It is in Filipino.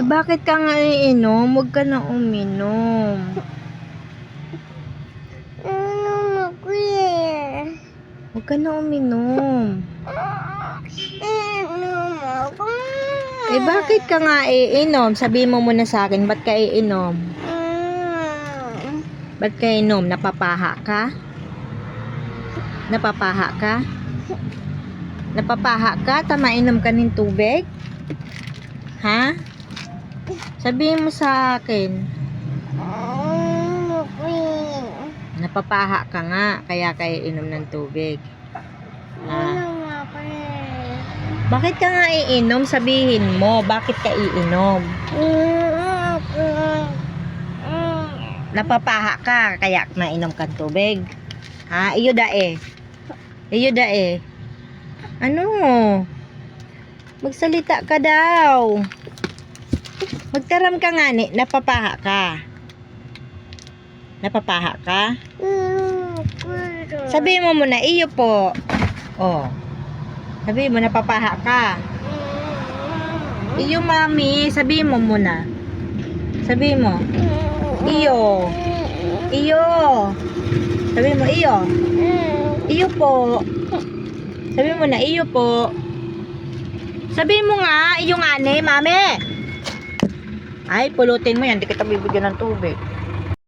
Eh, bakit ka nga iinom? Huwag ka na uminom. Ano mo kuya? Huwag ka na uminom. Mo kuya? Eh, bakit ka nga iinom? Sabihin mo muna sa akin, ba't ka iinom? Mm. Ba't ka iinom? Napapaha ka? Napapaha ka? Napapaha ka? Tama inom ka ng tubig? Ha? Sabihin mo sa akin, kuya? napapaha ka nga, kaya kayo inom ng tubig. Kuya? Bakit ka nga iinom? Sabihin mo, bakit ka iinom? Ano kuya? Mm. Napapaha ka, kaya nainom ka tubig. Ha? Iyo da eh. Iyo da eh. Ano? Magsalita ka daw. Magtaram ka nga ni, napapaha ka. Napapaha ka? Kuya? Sabihin mo muna, iyo po. Oh. Sabihin mo, napapaha ka. Iyo, mami. Sabihin mo muna. Sabihin mo. Iyo. Iyo. Sabihin mo, iyo. Iyo po. Sabihin mo na, iyo po. Sabihin mo nga, iyo nga ni, mami. Ay, pulutin mo yan. Di kita bibigyan ng tubig.